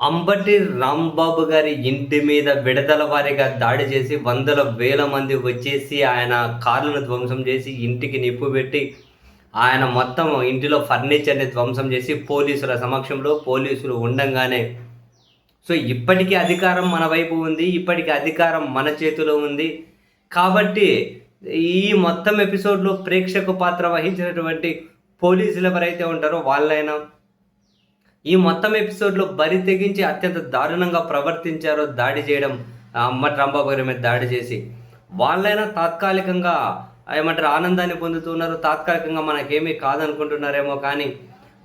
అంబటి రాంబాబు గారి ఇంటి మీద విడతల వారీగా దాడి చేసి వందల వేల మంది వచ్చేసి ఆయన కార్లను ధ్వంసం చేసి ఇంటికి నిప్పు పెట్టి ఆయన మొత్తం ఇంటిలో ఫర్నిచర్ని ధ్వంసం చేసి పోలీసుల సమక్షంలో పోలీసులు ఉండంగానే. సో ఇప్పటికీ అధికారం మన వైపు ఉంది ఇప్పటికీ అధికారం మన చేతిలో ఉంది. కాబట్టి ఈ మొత్తం ఎపిసోడ్లో ప్రేక్షక పాత్ర వహించినటువంటి పోలీసులు ఎవరైతే ఉంటారో వాళ్ళైనా ఈ మొత్తం ఎపిసోడ్లో బరి తెగించి అత్యంత దారుణంగా ప్రవర్తించారో దాడి చేయడం అమ్మ ట్రంబాబు గారి మీద దాడి చేసి వాళ్ళైనా తాత్కాలికంగా ఏమంటారు ఆనందాన్ని పొందుతున్నారు తాత్కాలికంగా మనకేమీ కాదనుకుంటున్నారేమో కానీ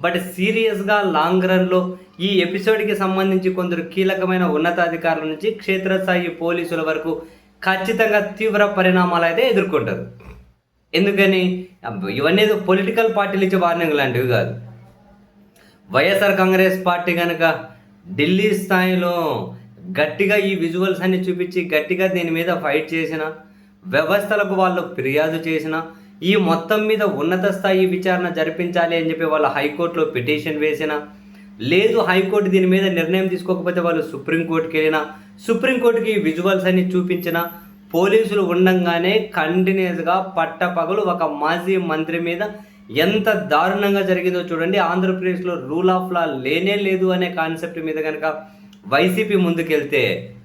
బట్ సీరియస్గా లాంగ్ రన్లో ఈ ఎపిసోడ్కి సంబంధించి కొందరు కీలకమైన ఉన్నతాధికారుల నుంచి క్షేత్రస్థాయి పోలీసుల వరకు ఖచ్చితంగా తీవ్ర పరిణామాలు అయితే ఎదుర్కొంటారు. ఎందుకని? ఇవన్నీ పొలిటికల్ పార్టీలు ఇచ్చే వార్నింగ్ లాంటివి కాదు. వైఎస్ఆర్ కాంగ్రెస్ పార్టీ కనుక ఢిల్లీ స్థాయిలో గట్టిగా ఈ విజువల్స్ అన్ని చూపించి గట్టిగా దీని మీద ఫైట్ చేసిన వ్యవస్థలకు వాళ్ళు ఫిర్యాదు చేసిన ఈ మొత్తం మీద ఉన్నత స్థాయి విచారణ జరిపించాలి అని చెప్పి వాళ్ళు హైకోర్టులో పిటిషన్ వేసిన లేదు హైకోర్టు దీని మీద నిర్ణయం తీసుకోకపోతే వాళ్ళు సుప్రీంకోర్టుకి వెళ్ళిన సుప్రీంకోర్టుకి ఈ విజువల్స్ అన్ని చూపించిన పోలీసులు ఉండంగానే కంటిన్యూస్గా పట్టపగలు ఒక మాజీ మంత్రి మీద ఎంత దారుణంగా జరిగిందో చూడండి. ఆంధ్రప్రదేశ్లో రూల్ ఆఫ్ లా లేనే లేదు అనే కాన్సెప్ట్ మీద కనుక వైసీపీ ముందుకెళ్తే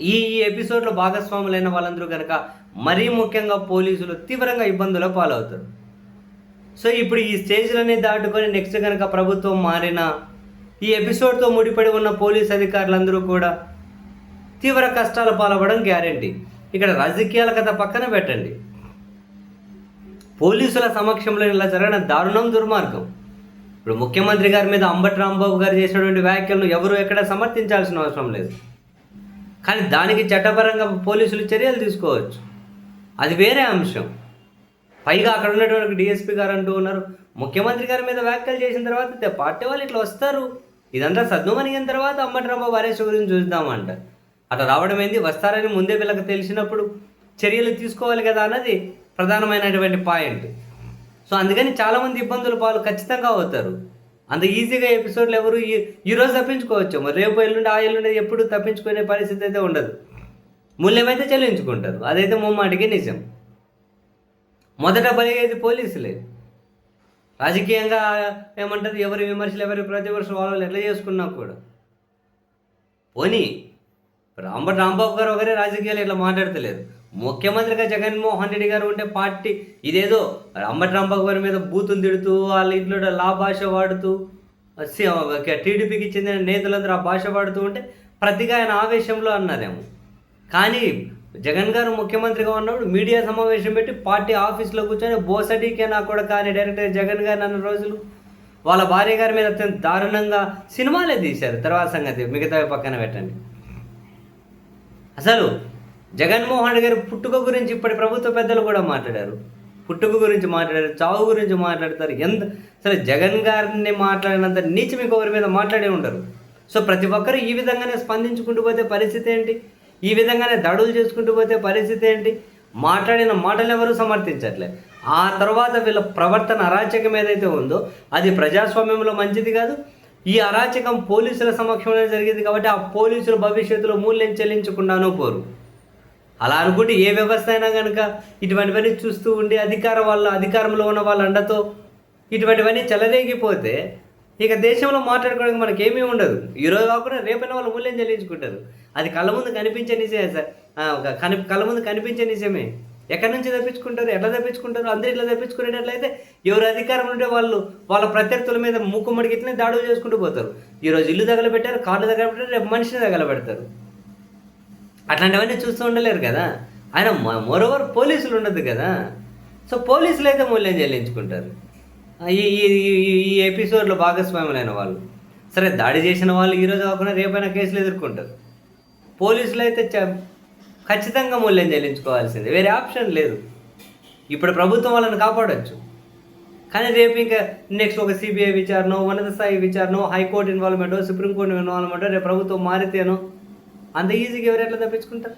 ఈ ఈ ఎపిసోడ్లో భాగస్వాములైన వాళ్ళందరూ కనుక మరీ ముఖ్యంగా పోలీసులు తీవ్రంగా ఇబ్బందుల పాలవుతారు. సో ఇప్పుడు ఈ స్టేజ్లన్నీ దాటుకొని నెక్స్ట్ కనుక ప్రభుత్వం మారిన ఈ ఎపిసోడ్తో ముడిపడి ఉన్న పోలీస్ అధికారులందరూ కూడా తీవ్ర కష్టాల పాలవడం గ్యారంటీ. ఇక్కడ రాజకీయాల కథ పక్కన పెట్టండి. పోలీసుల సమక్షంలో ఇలా జరిగిన దారుణం దుర్మార్గం. ఇప్పుడు ముఖ్యమంత్రి గారి మీద అంబటి రాంబాబు గారు చేసినటువంటి వ్యాఖ్యలను ఎవరు ఎక్కడ సమర్థించాల్సిన అవసరం లేదు. కానీ దానికి చట్టపరంగా పోలీసులు చర్యలు తీసుకోవచ్చు. అది వేరే అంశం. పైగా అక్కడ ఉన్నటువంటి డిఎస్పీ గారు అంటూ ఉన్నారు ముఖ్యమంత్రి గారి మీద వ్యాఖ్యలు చేసిన తర్వాత పార్టీ వాళ్ళు ఇట్లా వస్తారు. ఇదంతా సద్దుమణిగిన తర్వాత అంబటి రాంబాబు అరెస్ట్ గురించి చూద్దామంట. అట్లా రావడం ఏంది వస్తారని ముందే వీళ్ళకి తెలిసినప్పుడు చర్యలు తీసుకోవాలి కదా అన్నది ప్రధానమైనటువంటి పాయింట్. సో అందుకని చాలామంది ఇబ్బందుల పాలు ఖచ్చితంగా అవుతారు. అంత ఈజీగా ఎపిసోడ్లు ఎవరు ఈ ఈరోజు తప్పించుకోవచ్చు. మరి రేపు ఎల్లుండి ఆ ఎల్లుండి ఎప్పుడు తప్పించుకునే పరిస్థితి అయితే ఉండదు. మూల్యమైతే చెల్లించుకుంటారు. అదైతే ముమ్మాటికి నిజం. మొదట బలిగేది పోలీసులే. రాజకీయంగా ఏమంటారు ఎవరి విమర్శలు ఎవరి ప్రతివర్షం వాళ్ళు ఎట్లా చేసుకున్నా కూడా. పోనీ రాంబ రాంబాబు గారు ఒకరే రాజకీయాలు ఇట్లా మాట్లాడతలేదు? ముఖ్యమంత్రిగా జగన్మోహన్ రెడ్డి గారు ఉంటే పార్టీ ఇదేదో అంబటి రాంబాబు గారి మీద బూతులు తిడుతూ వాళ్ళ ఇంట్లో లా భాష వాడుతూ టీడీపీకి చెందిన నేతలందరూ ఆ భాష వాడుతూ ఉంటే ప్రతిగా ఆయన ఆవేశంలో అన్నదేమో కానీ జగన్ గారు ముఖ్యమంత్రిగా ఉన్నప్పుడు మీడియా సమావేశం పెట్టి పార్టీ ఆఫీస్లో కూర్చొని బోసడీకే నా కూడా కానీ డైరెక్టర్ జగన్ గారు అన్న రోజులు వాళ్ళ భార్య గారి మీద అత్యంత దారుణంగా సినిమాలే తీశారు. తర్వాత సంగతి మిగతా పక్కన పెట్టండి. అసలు జగన్మోహన్ రెడ్డి గారి పుట్టుక గురించి ఇప్పటి ప్రభుత్వ పెద్దలు కూడా మాట్లాడారు. పుట్టుక గురించి మాట్లాడారు చావు గురించి మాట్లాడతారు. ఎంత అసలు జగన్ గారిని మాట్లాడినంత నీచం ఇంకొకరి మీద మాట్లాడే ఉంటారు. సో ప్రతి ఒక్కరు ఈ విధంగానే స్పందించుకుంటూ పోతే పరిస్థితి ఏంటి? ఈ విధంగానే దాడులు చేసుకుంటూ పోతే పరిస్థితి ఏంటి? మాట్లాడిన మాటలు ఎవరు సమర్థించట్లే. ఆ తర్వాత వీళ్ళ ప్రవర్తన అరాచకం ఏదైతే ఉందో అది ప్రజాస్వామ్యంలో మంచిది కాదు. ఈ అరాచకం పోలీసుల సమక్షంలో జరిగింది కాబట్టి ఆ పోలీసులు భవిష్యత్తులో మూల్యం చెల్లించకుండానూ పోరు. అలా అనుకుంటే ఏ వ్యవస్థ అయినా కనుక ఇటువంటివన్నీ చూస్తూ ఉండి అధికారం వాళ్ళ అధికారంలో ఉన్న వాళ్ళ అండతో ఇటువంటివన్నీ చెలరేగిపోతే ఇక దేశంలో మాట్లాడుకోవడానికి మనకేమీ ఉండదు. ఈరోజు కాకుండా రేపైనా వాళ్ళు మూల్యం చెల్లించుకుంటారు. అది కళ్ళ ముందు కనిపించే నిజమే సార్. కని కళ్ళ ముందు కనిపించే నిజమే ఎక్కడి నుంచి తప్పించుకుంటారు? ఎట్లా తప్పించుకుంటారు? అందరూ ఇట్లా తప్పించుకునేటట్లయితే ఎవరు అధికారం ఉంటే వాళ్ళు వాళ్ళ ప్రత్యర్థుల మీద మూకుమ్మడికి ఇట్లనే దాడులు చేసుకుంటూ పోతారు. ఈరోజు ఇల్లు తగలబెట్టారు కార్లు తగలబెట్టారు రేపు మనిషిని తగలబెడతారు. అట్లాంటివన్నీ చూస్తూ ఉండలేరు కదా. ఆయన మరోవర్ పోలీసులు ఉండదు కదా. సో పోలీసులు అయితే మూల్యం చెల్లించుకుంటారు. ఈ ఈ ఈ- ఎపిసోడ్లో భాగస్వాములైన వాళ్ళు. సరే దాడి చేసిన వాళ్ళు ఈరోజు కాకుండా రేపైనా కేసులు ఎదుర్కొంటారు. పోలీసులు అయితే చ- ఖచ్చితంగా మూల్యం చెల్లించుకోవాల్సిందే. వేరే ఆప్షన్ లేదు. ఇప్పుడు ప్రభుత్వం వాళ్ళని కాపాడవచ్చు కానీ రేపు ఇంకా నెక్స్ట్ ఒక సిబిఐ విచారణ ఉన్నత స్థాయి విచారణ హైకోర్టు ఇన్వాల్వ్మెంటో సుప్రీంకోర్టు ఇన్వాల్వ్మెంటో రేపు ప్రభుత్వం మారితేనో అంత ఈజీగా ఎవరు ఎట్లా తప్పించుకుంటారు?